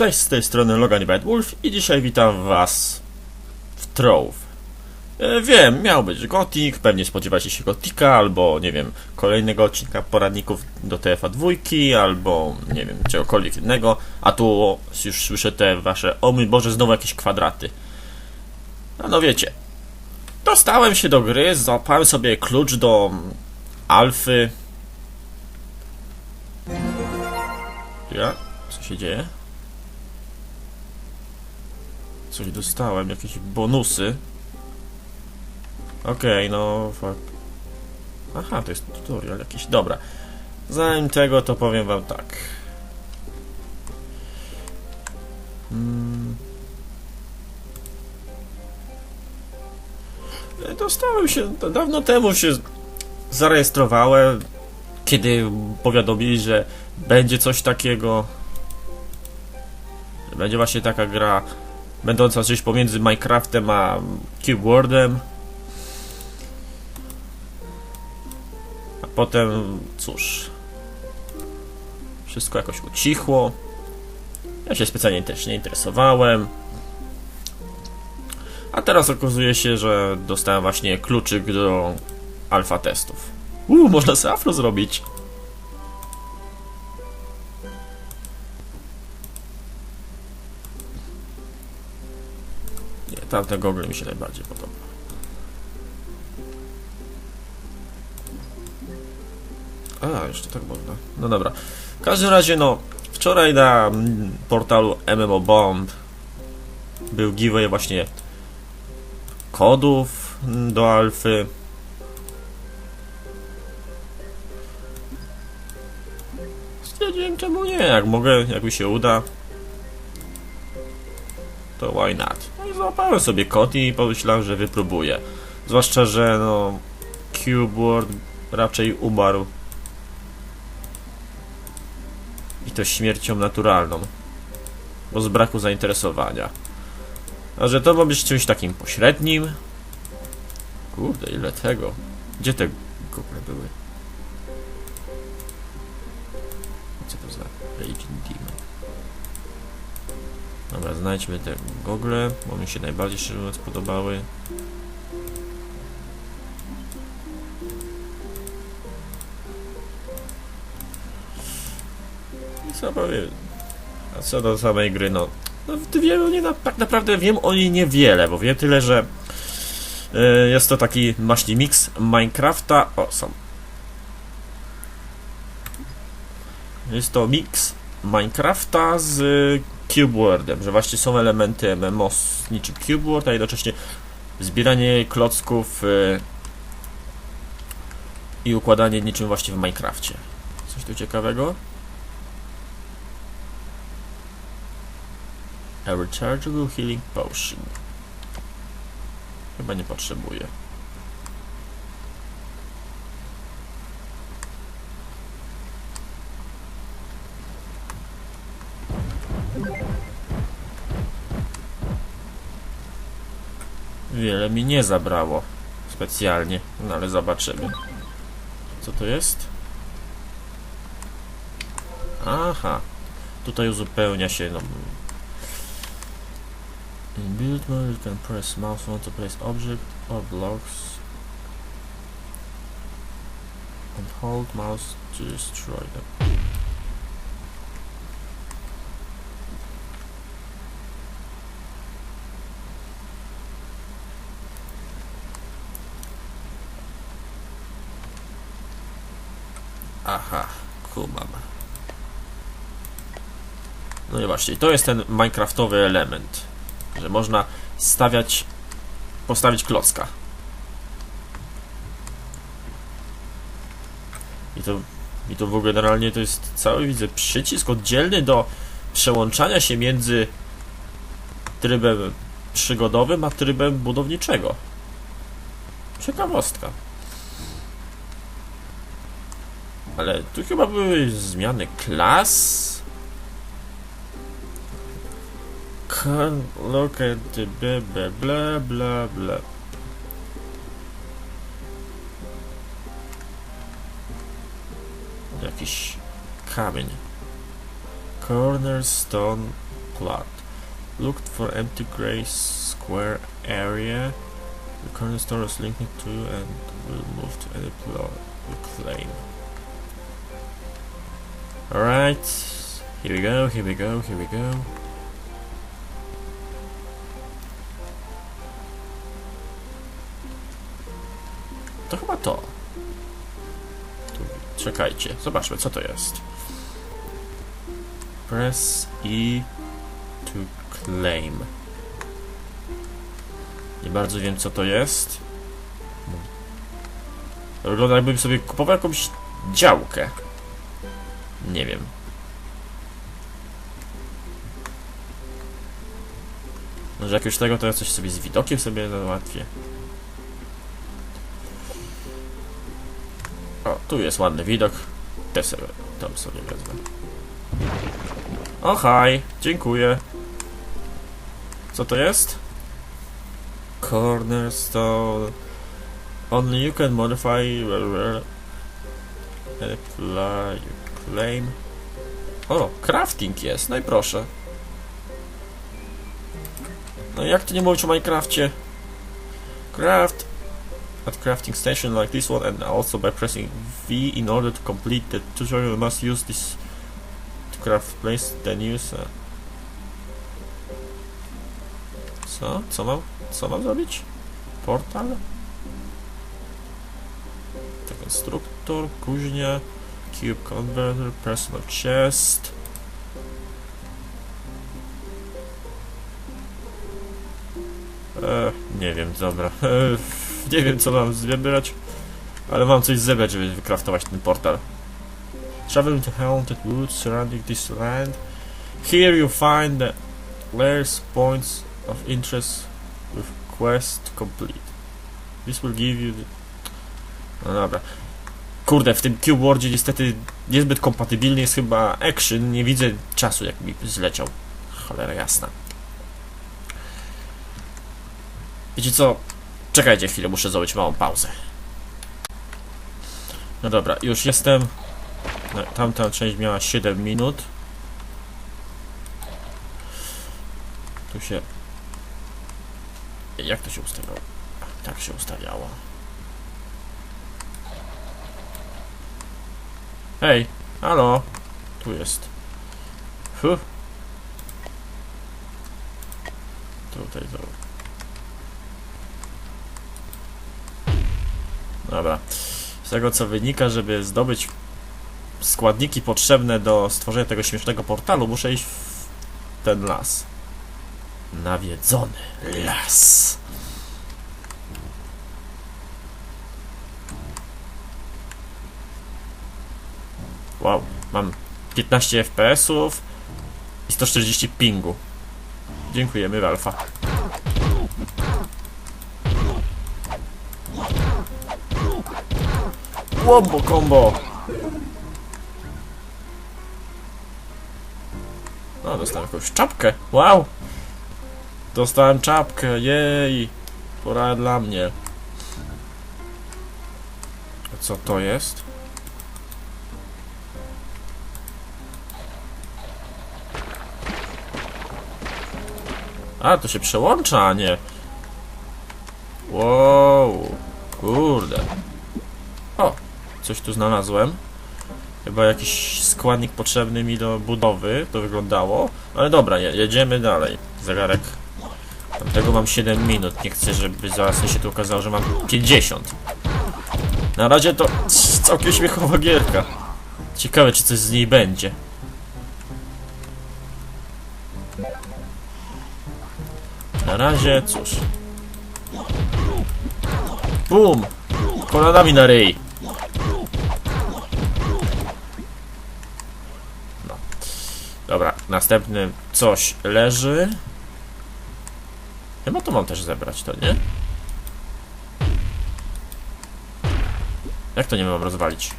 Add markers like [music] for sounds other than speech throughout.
Cześć, z tej strony Logan Bad Wolf i dzisiaj witam was w Trove. E, Wiem, miał być Gothic, pewnie spodziewacie się Gotika, albo nie wiem, kolejnego odcinka poradników do TFA 2, albo nie wiem, czegokolwiek innego, a tu już słyszę te wasze, o mój Boże, znowu jakieś kwadraty. No, no wiecie, dostałem się do gry, złapałem sobie klucz do alfy. Ja? Co się dzieje? Coś dostałem, jakieś bonusy. Okej, no fuck. Aha, to jest tutorial jakiś. Dobra. Zanim tego, to powiem wam tak. Mm. E, Dostałem się, dawno temu się zarejestrowałem, kiedy powiadomili, że będzie coś takiego. Będzie właśnie taka gra będąca coś pomiędzy Minecraftem a Cube Worldem. A potem, cóż, wszystko jakoś ucichło. Ja się specjalnie też nie interesowałem. A teraz okazuje się, że dostałem właśnie kluczyk do alfa testów. Uuu, można sobie afro zrobić. Tamte gogle mi się najbardziej podoba. A, jeszcze tak można. No dobra. W każdym razie, no, wczoraj na portalu MMO Bomb był giveaway właśnie kodów do alfy. Stwierdziłem, czemu nie, jak mogę, jak mi się uda, to why not? No i złapałem sobie kod i pomyślałem, że wypróbuję. Zwłaszcza, że no Cube World raczej umarł. I to śmiercią naturalną. Bo z braku zainteresowania. A że to ma być czymś takim pośrednim. Kurde, ile tego. Gdzie te google były? Dobra, znajdźmy te gogle, bo mi się najbardziej szczerze mówiąc podobały. I co powiem? A co do samej gry, no, no wiem na, tak naprawdę wiem o niej niewiele, bo wiem tyle, że y, jest to taki właśnie mix Minecrafta. O, są. Jest to mix Minecrafta z Cube Worldem, że właśnie są elementy MMO z niczym Cube World, a jednocześnie zbieranie klocków y, i układanie niczym właśnie w Minecrafcie. Coś tu ciekawego? A rechargeable healing potion. Chyba nie potrzebuję. Wiele mi nie zabrało specjalnie, no ale zobaczymy. Co to jest? Aha, tutaj uzupełnia się no, In build mode, you can press mouse button to place object or blocks and hold mouse to destroy them. Aha, kumam. No i właśnie, to jest ten minecraftowy element że można stawiać, postawić klocka. I to, I to w ogóle generalnie to jest cały, widzę, przycisk oddzielny do przełączania się między trybem przygodowym a trybem budowniczego. Ciekawostka. Ale tu chyba były zmiany klas. Can look at the blah blah blah blah. Jakiś kamień. Cornerstone plot. Looked for empty gray square area. The current store is linked to and will move to any plot claim. Alright. Here we go, here we go, here we go. To chyba to. Tu, czekajcie, zobaczmy co to jest. Press E to claim. Nie bardzo wiem co to jest. Wygląda jakbym sobie kupował jakąś działkę. Nie wiem. Może jakiegoś tego to ja coś sobie z widokiem sobie załatwię. O, tu jest ładny widok. Też sobie, tam sobie wezmę. O, haj, dziękuję. Co to jest? Cornerstone. Only you can modify apply claim. O, crafting jest, no i proszę. No jak to nie mówić o Minecrafcie? Craft at crafting station like this one and also by pressing V in order to complete the tutorial must use this to craft place then use. Co? Co mam? Co mam zrobić? Portal? To konstruktor, kuźnia, cube converter, personal chest. E, nie wiem, dobra. [laughs] E, nie wiem, co mam zebrać, ale mam coś zebrać, żeby wykraftować ten portal. Travel to haunted woods surrounding this land. Here you find the layers points of interest with quest complete. This will give you the... No dobra. Kurde, w tym Cube Worldzie niestety niezbyt kompatybilny jest chyba action. Nie widzę czasu, jak mi zleciał. Cholera jasna. Wiecie co? Czekajcie chwilę, muszę zrobić małą pauzę. No dobra, już jestem. No, tamta część miała 7 minut. Tu się... Jak to się ustawiało? Tak się ustawiało. Hej, halo. Tu jest. Huh. Tutaj to. Dobra. Z tego co wynika, żeby zdobyć składniki potrzebne do stworzenia tego śmiesznego portalu, muszę iść w ten las. Nawiedzony las. Wow, mam 15 FPS-ów i 140 pingu. Dziękujemy, Alfa. Wombo combo! No, dostałem jakąś czapkę. Wow! Dostałem czapkę, jej! Pora dla mnie. Co to jest? A, to się przełącza, a nie. Wow, kurde. O, coś tu znalazłem. Chyba jakiś składnik potrzebny mi do budowy, to wyglądało. Ale dobra, je, jedziemy dalej. Zegarek. Tamtego mam 7 minut. Nie chcę, żeby zaraz mi się tu okazało, że mam 50. Na razie to całkiem śmiechowa gierka. Ciekawe, czy coś z niej będzie. Na razie, cóż. Bum! Kolanami na ryj. No. Dobra, następny coś leży. Chyba to mam też zebrać, to nie? Jak to nie mam rozwalić?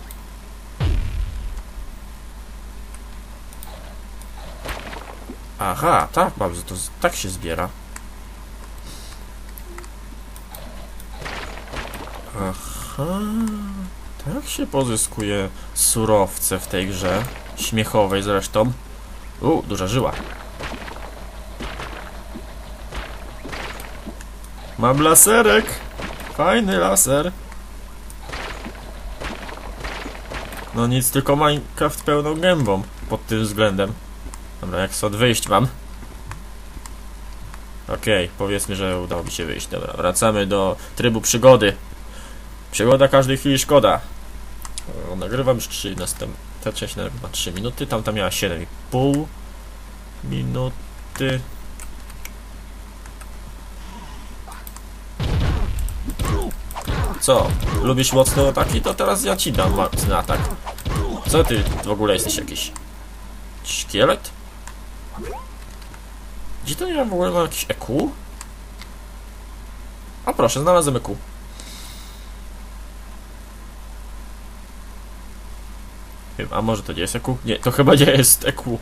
Aha, tak, bardzo to tak się zbiera. Aha, tak się pozyskuje surowce w tej grze. Śmiechowej zresztą. U, duża żyła. Mam laserek. Fajny laser. No nic, tylko Minecraft pełną gębą pod tym względem. Dobra, jak stąd wyjść mam? Okej, okay, powiedzmy, że udało mi się wyjść. Dobra, wracamy do trybu przygody. Przygoda każdej chwili szkoda. O, nagrywam już 3 następne. Ta część nagrywa 3 minuty, tamta miała 7,5 minuty. Co? Lubisz mocne ataki? To teraz ja ci dam mocny atak. Co ty w ogóle jesteś jakiś? Szkielet? Gdzie to ja w ogóle mam jakiś EQ? O proszę, znalazłem EQ. A może to nie jest EQ? Nie, to chyba nie jest EQ.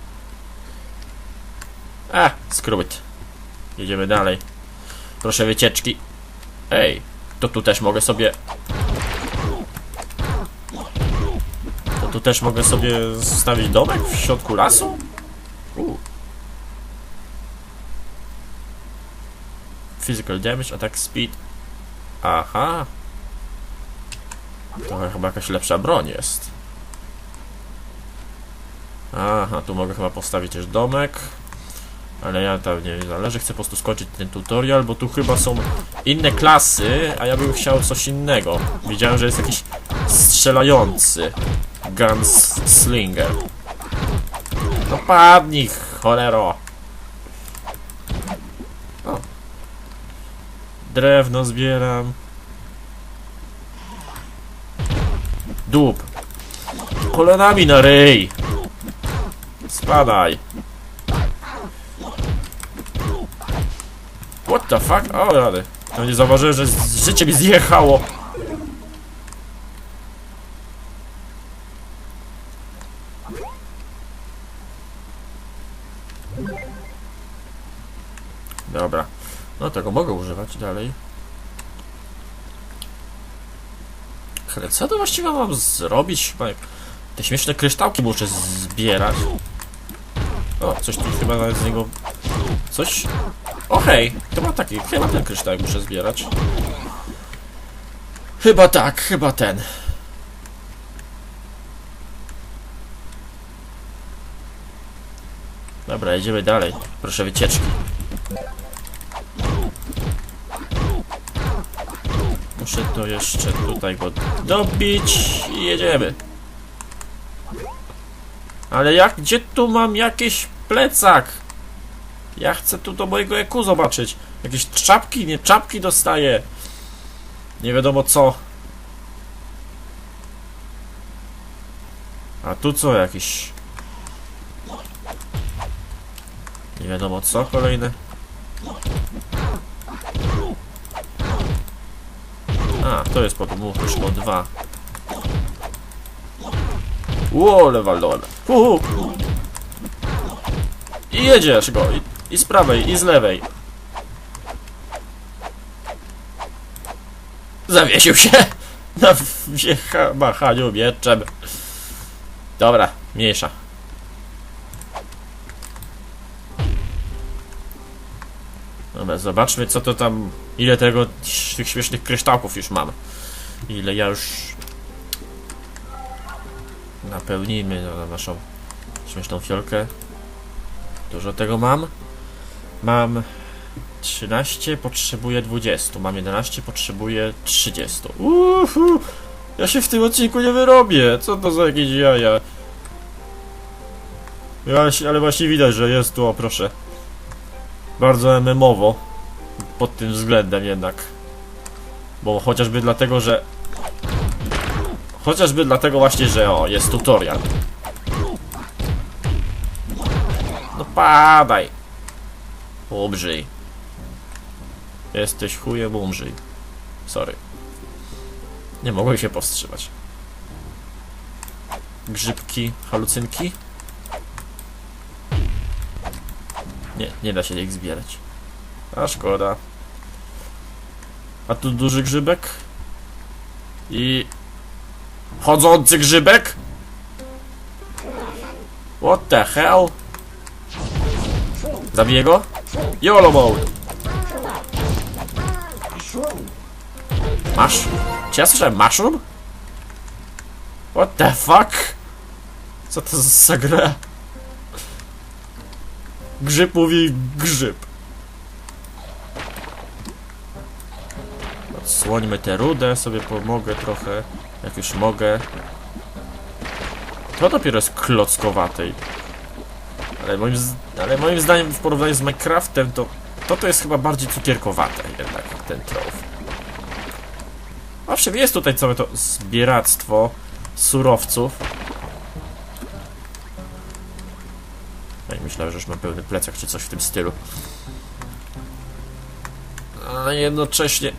A, skrót. Jedziemy dalej. Proszę wycieczki. Ej, to tu też mogę sobie... To tu też mogę sobie zostawić domek w środku lasu? U. Physical damage, attack speed. Aha. To chyba jakaś lepsza broń jest. Aha, tu mogę chyba postawić też domek. Ale ja tam nie zależy, chcę po prostu skończyć ten tutorial, bo tu chyba są inne klasy, a ja bym chciał coś innego. Widziałem, że jest jakiś strzelający gunslinger. No padnij, cholero. O. Drewno zbieram. Dup. Kolanami na ryj. Spadaj. What the fuck? O, rady. No nie zauważyłem, że życie mi zjechało. Dobra. No tego mogę używać dalej. Ale co to właściwie mam zrobić? Te śmieszne kryształki muszę zbierać. O, coś tu chyba nawet z niego... Coś... O hej, chyba taki, chyba ten kryształek muszę zbierać. Chyba tak, chyba ten. Dobra, jedziemy dalej. Proszę wycieczki. Muszę to jeszcze tutaj go dobić i jedziemy. Ale jak, gdzie tu mam jakiś plecak? Ja chcę tu do mojego eku zobaczyć. Jakieś czapki, nie czapki dostaję. Nie wiadomo co. A tu co jakieś? Nie wiadomo co kolejne. A, to jest podmuchłyszko 2. Łole walnąłem. Uhu. I jedziesz go. I, I z prawej, i z lewej. Zawiesił się [laughs] na machaniu mieczem. Dobra, mniejsza. Dobra, zobaczmy co to tam, ile tego, tych śmiesznych kryształków już mam. Ile ja już napełnijmy na naszą śmieszną fiolkę. Dużo tego mam. Mam 13, potrzebuję 20. Mam 11, potrzebuję 30. Uhu, ja się w tym odcinku nie wyrobię. Co to za jakieś jaja? Ja- Ale właśnie widać, że jest tu, o proszę. Bardzo MMowo. Pod tym względem jednak. Bo chociażby dlatego, że... Chociażby dlatego właśnie, że o, jest tutorial. No padaj. Umrzyj. Jesteś chujem, umrzyj. Sorry. Nie mogłem się powstrzymać. Grzybki, halucynki? Nie, nie da się ich zbierać. A szkoda. A tu duży grzybek? I... Chodzący grzybek? What the hell? Zabiję go? YOLO mode! Masz? Czy ja słyszałem mushroom? What the fuck? Co to za gra? Grzyb mówi grzyb. Odsłońmy tę rudę, sobie pomogę trochę, jak już mogę. To dopiero jest klockowatej. Ale moim, ale moim zdaniem w porównaniu z Minecraftem to to, to jest chyba bardziej cukierkowate jednak ten trof. Owszem, jest tutaj całe to zbieractwo surowców. Ja myślałem, że już mam pełny plecak czy coś w tym stylu. A jednocześnie...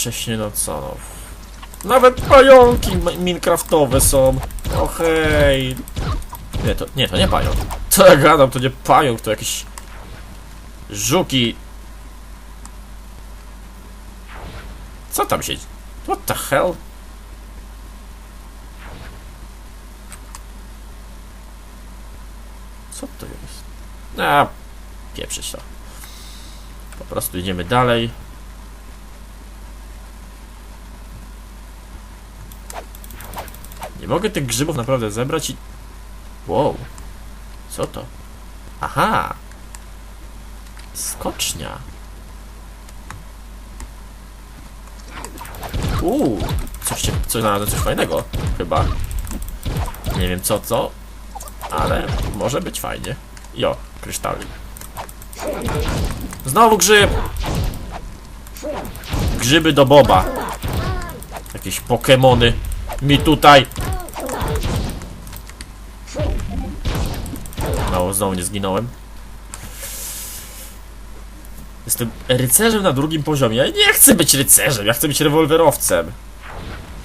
Ale jednocześnie, no co no... Nawet pająki mi- minecraftowe są. O hej. Nie, to nie, to nie pająk. [laughs] Co ja gadam, to nie pająk, to jakieś... Żuki. Co tam się... What the hell? Co to jest? A, pieprzyć to. Po prostu idziemy dalej. Mogę tych grzybów naprawdę zebrać i... Wow. Co to? Aha. Skocznia. Uuu. Coś, się- coś znalazłem, coś fajnego. Chyba. Nie wiem co, co. Ale może być fajnie. Jo, kryształik. Znowu grzyb! Grzyby do boba. Jakieś pokemony mi tutaj. No, znowu nie zginąłem. Jestem rycerzem na drugim poziomie. Ja nie chcę być rycerzem, ja chcę być rewolwerowcem.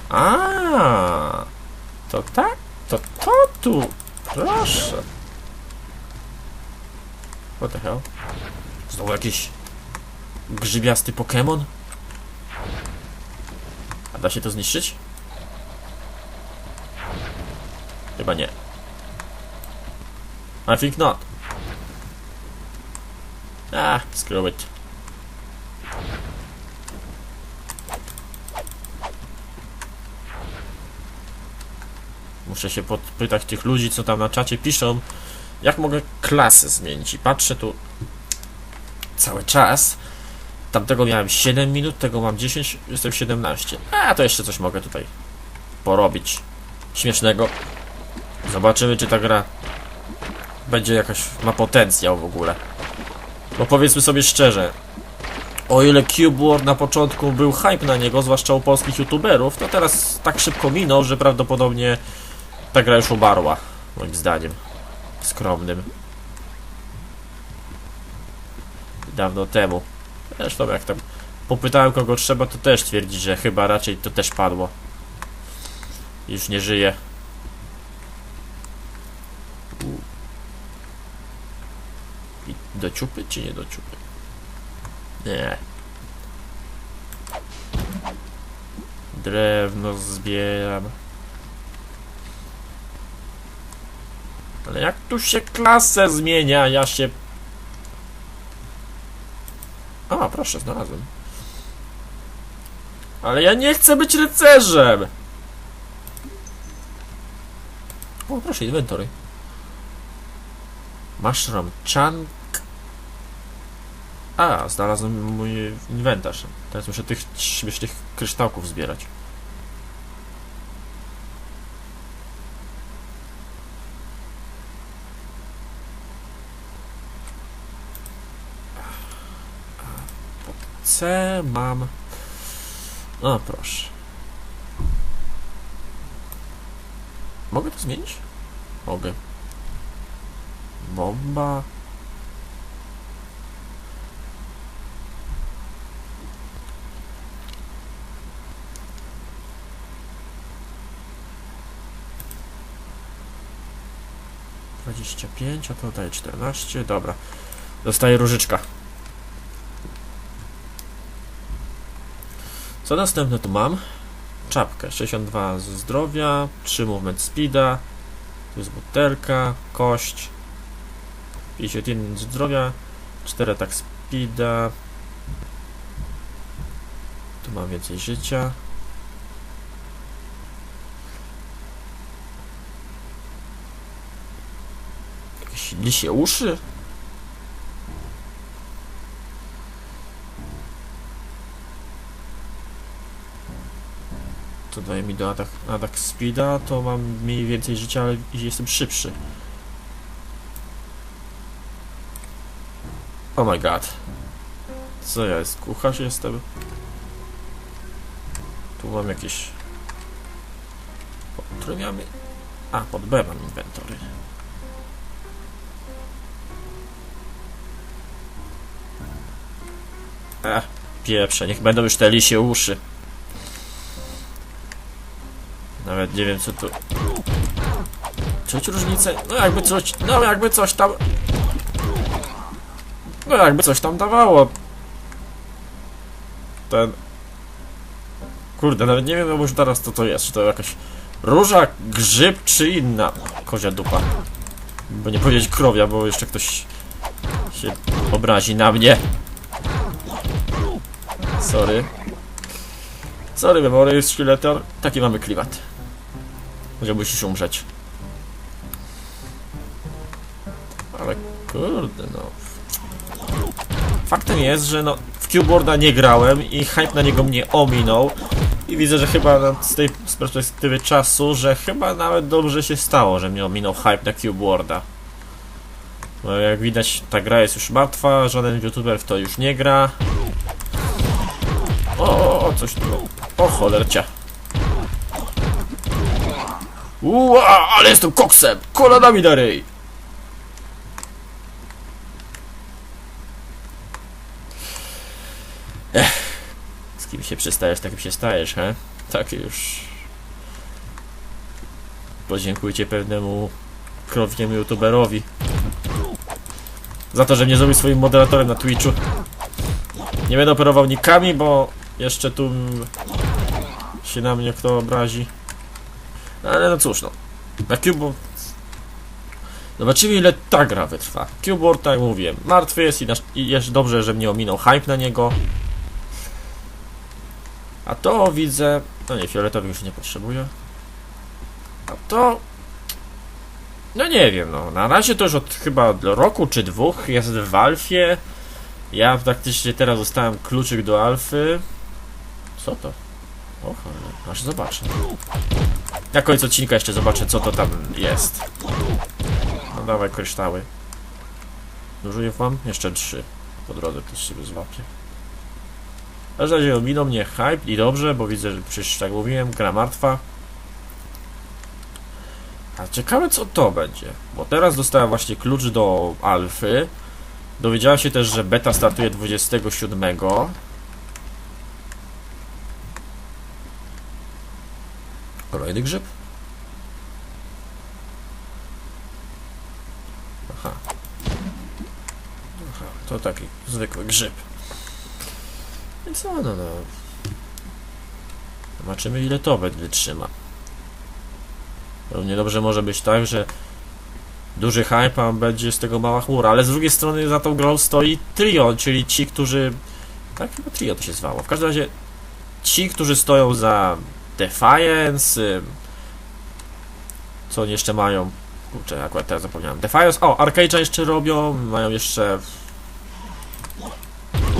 A, to tak? To to tu. Proszę. What the hell? Znowu jakiś grzybiasty Pokémon? A da się to zniszczyć? Chyba nie. I think not. Ah, screw it. Muszę się podpytać tych ludzi, co tam na czacie piszą, jak mogę klasę zmienić. I patrzę tu cały czas. Tamtego miałem 7 minut, tego mam 10, jestem 17. A, to jeszcze coś mogę tutaj porobić. Śmiesznego. Zobaczymy, czy ta gra będzie jakaś, ma potencjał w ogóle. Bo powiedzmy sobie szczerze, o ile Cube War na początku był hype na niego, zwłaszcza u polskich youtuberów, to teraz tak szybko minął, że prawdopodobnie ta gra już ubarła, moim zdaniem. Skromnym. Dawno temu. Zresztą jak tam popytałem kogo trzeba, to też twierdzi, że chyba raczej to też padło. Już nie żyje. I do ciupy czy nie do ciupy? Nie. Drewno zbieram. Ale jak tu się klasę zmienia? Ja się... A, proszę, znalazłem. Ale ja nie chcę być rycerzem! O, proszę, inwentory. Mushroom chunk. A, znalazłem mój inwentarz. Teraz muszę tych śmiesznych kryształków zbierać. C mam. O, proszę. Mogę to zmienić? Mogę. Bomba. Dwadzieścia pięć, a to daje czternaście. Dobra. Dostaję różyczka. Co następne tu mam? czapkę. 62 z zdrowia, 3 movement speeda, tu jest butelka, kość, 51 z zdrowia, 4 atak speeda, tu mam więcej życia. Jakieś lisie uszy? To daje mi do atak, atak speeda, to mam mniej więcej życia, ale jestem szybszy. Oh my god. Co ja jest? Kucharz jestem? Tu mam jakieś... Pod. A, pod B mam inwentory. Ech, pieprze, niech będą już te lisie uszy. Nawet nie wiem co tu... Czuć różnicę? No jakby coś... No jakby coś tam... No jakby coś tam dawało. Ten... Kurde, nawet nie wiem już teraz co to jest. Czy to jakaś róża, grzyb, czy inna kozia dupa. Bo nie powiedzieć krowia, bo jeszcze ktoś się obrazi na mnie. Sorry. Sorry, jest szkieletor. Taki mamy klimat. Że musisz umrzeć. Ale kurde no. Faktem jest, że no w Cubeborda nie grałem i hype na niego mnie ominął. I widzę, że chyba no, z tej z perspektywy czasu, że chyba nawet dobrze się stało, że mnie ominął hype na Cubeborda. Bo jak widać, ta gra jest już martwa, żaden youtuber w to już nie gra. O, coś tu. O, cholercia. Ua, ale jestem koksem! Kolanami na ryj! Ech, z kim się przystajesz, takim się stajesz, he? Tak już. Podziękujcie pewnemu krownemu youtuberowi za to, że mnie zrobił swoim moderatorem na Twitchu. Nie będę operował nikami, bo jeszcze tu się na mnie kto obrazi. Ale no cóż, no. Na Cube... Zobaczymy ile ta gra wytrwa. Cubeboard, tak mówiłem, martwy jest i, nasz, i jest dobrze, że mnie ominął hype na niego. A to widzę... No nie, fioletowy już nie potrzebuję. A to... No nie wiem, no. Na razie to już od chyba roku czy dwóch jest w Alfie. Ja praktycznie teraz dostałem kluczyk do Alfy. Co to? O cholera, aż zobaczę. Na końcu odcinka jeszcze zobaczę, co to tam jest. No dawaj kryształy. Dużo je mam? Jeszcze trzy. Po drodze też sobie złapię. W każdym razie ominął mnie hype i dobrze, bo widzę, że przecież tak mówiłem, gra martwa. A ciekawe co to będzie, bo teraz dostałem właśnie klucz do alfy. Dowiedziałem się też, że beta startuje 27. Kolejny grzyb? Aha. Aha, to taki zwykły grzyb. Więc no, no, no. Zobaczymy ile to wytrzyma. Równie dobrze może być tak, że duży hype, będzie z tego mała chmura, ale z drugiej strony za tą grą stoi trio, czyli ci, którzy... Tak, chyba trio to się zwało. W każdym razie ci, którzy stoją za Defiance, co oni jeszcze mają? Kurczę, akurat teraz zapomniałem. Defiance, o, Arcade'a jeszcze robią, mają jeszcze...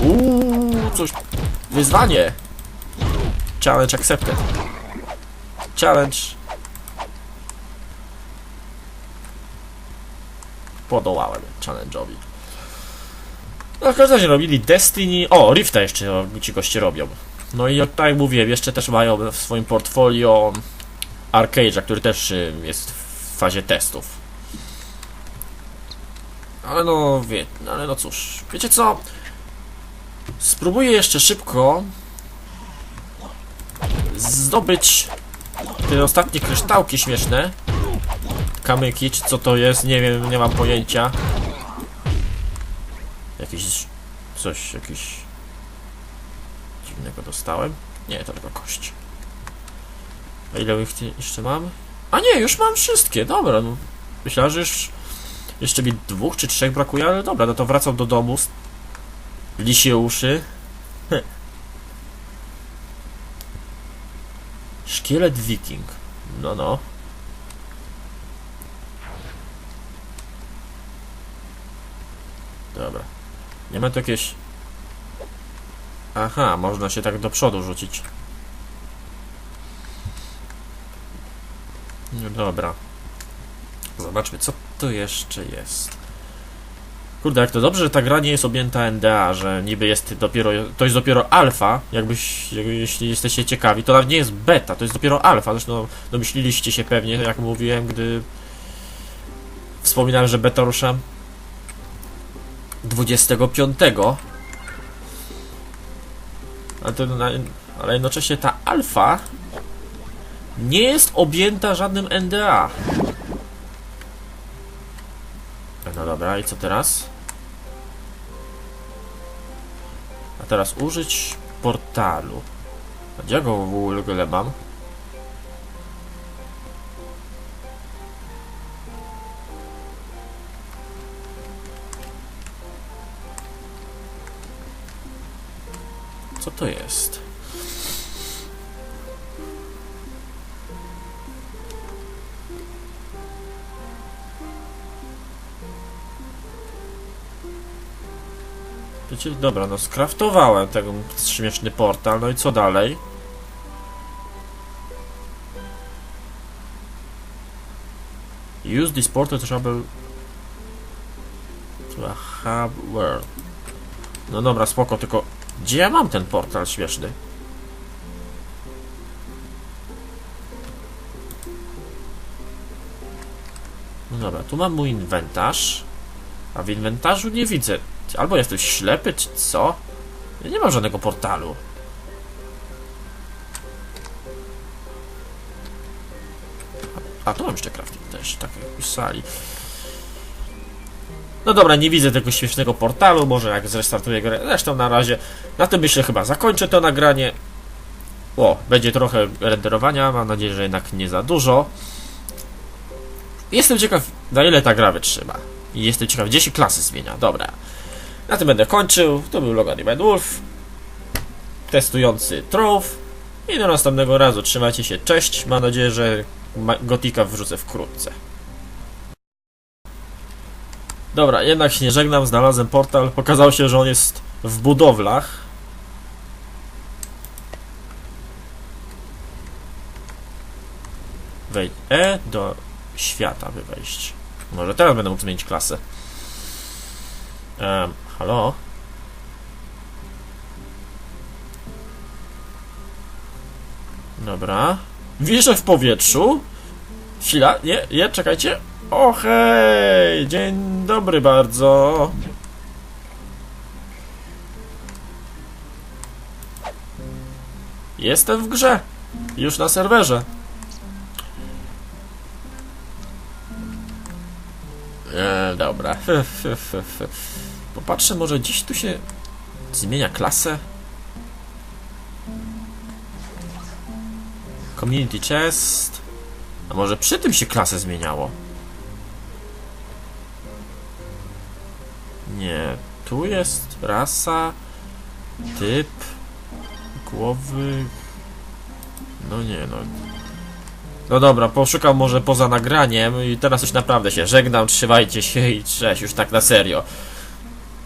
Uuu, coś... Wyzwanie! Challenge accepted. Challenge... Podołałem challenge'owi. No w każdym razie robili Destiny... O, Rifta jeszcze ci goście robią. No i tak jak mówiłem, jeszcze też mają w swoim portfolio Arcade'a, który też y, jest w fazie testów. Ale no, wie, ale no cóż, wiecie co? Spróbuję jeszcze szybko zdobyć te ostatnie kryształki śmieszne. Kamyki, czy co to jest, nie wiem, nie mam pojęcia. Jakiś coś, jakiś dziwnego dostałem. Nie, to tylko kość. A ile ich jeszcze mam? A nie, już mam wszystkie, dobra. No. Myślałem, że już jeszcze mi dwóch czy trzech brakuje, ale dobra, no to wracam do domu. Lisie uszy. Heh. [laughs] Szkielet wiking. No, no. Dobra. Nie ma tu jakieś... Aha, można się tak do przodu rzucić. No dobra. Zobaczmy, co tu jeszcze jest. Kurde, jak to dobrze, że ta gra nie jest objęta NDA, że niby jest dopiero, to jest dopiero alfa, jakbyś, jakby, jeśli jesteście ciekawi, to nawet nie jest beta, to jest dopiero alfa, zresztą domyśliliście się pewnie, jak mówiłem, gdy wspominałem, że beta rusza 25. Ale, jednocześnie ta alfa nie jest objęta żadnym NDA. No dobra, i co teraz? A teraz użyć portalu. Gdzie go w ogóle mam? To jest? Wiecie, dobra, no skraftowałem ten śmieszny portal, no i co dalej? Use this portal to travel to a hub world. No dobra, spoko, tylko gdzie ja mam ten portal śmieszny? No dobra, tu mam mój inwentarz, a w inwentarzu nie widzę. Albo jesteś ślepy, czy co? Ja nie mam żadnego portalu. A, tu mam jeszcze crafting też, tak jak pisali. No dobra, nie widzę tego śmiesznego portalu, może jak zrestartuję grę. Zresztą na razie, na tym myślę chyba zakończę to nagranie. O, będzie trochę renderowania, mam nadzieję, że jednak nie za dużo. Jestem ciekaw, na ile ta gra wytrzyma. Jestem ciekaw, gdzie się klasy zmienia. Dobra. Na tym będę kończył. To był Logan i Bad Wolf. Testujący Trove. I do następnego razu. Trzymajcie się. Cześć. Mam nadzieję, że Gotika wrzucę wkrótce. Dobra, jednak się nie żegnam. Znalazłem portal. Okazało się, że on jest w budowlach. Wejdź E do świata by wejść. Może teraz będę mógł zmienić klasę. Halo? Dobra. Wiszę w powietrzu. Chwila, nie, nie, czekajcie. O hej, dzień dobry bardzo. Jestem w grze. Już na serwerze. E, dobra. Popatrzę, może gdzieś tu się zmienia klasę. Community chest. A może przy tym się klasę zmieniało? Nie. Tu jest rasa, typ, głowy. No nie, no. No dobra, poszukam może poza nagraniem i teraz już naprawdę się żegnam, trzymajcie się i cześć, już tak na serio.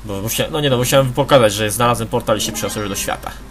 Bo no nie no, musiałem pokazać, że znalazłem portal i się przeniosłem do świata.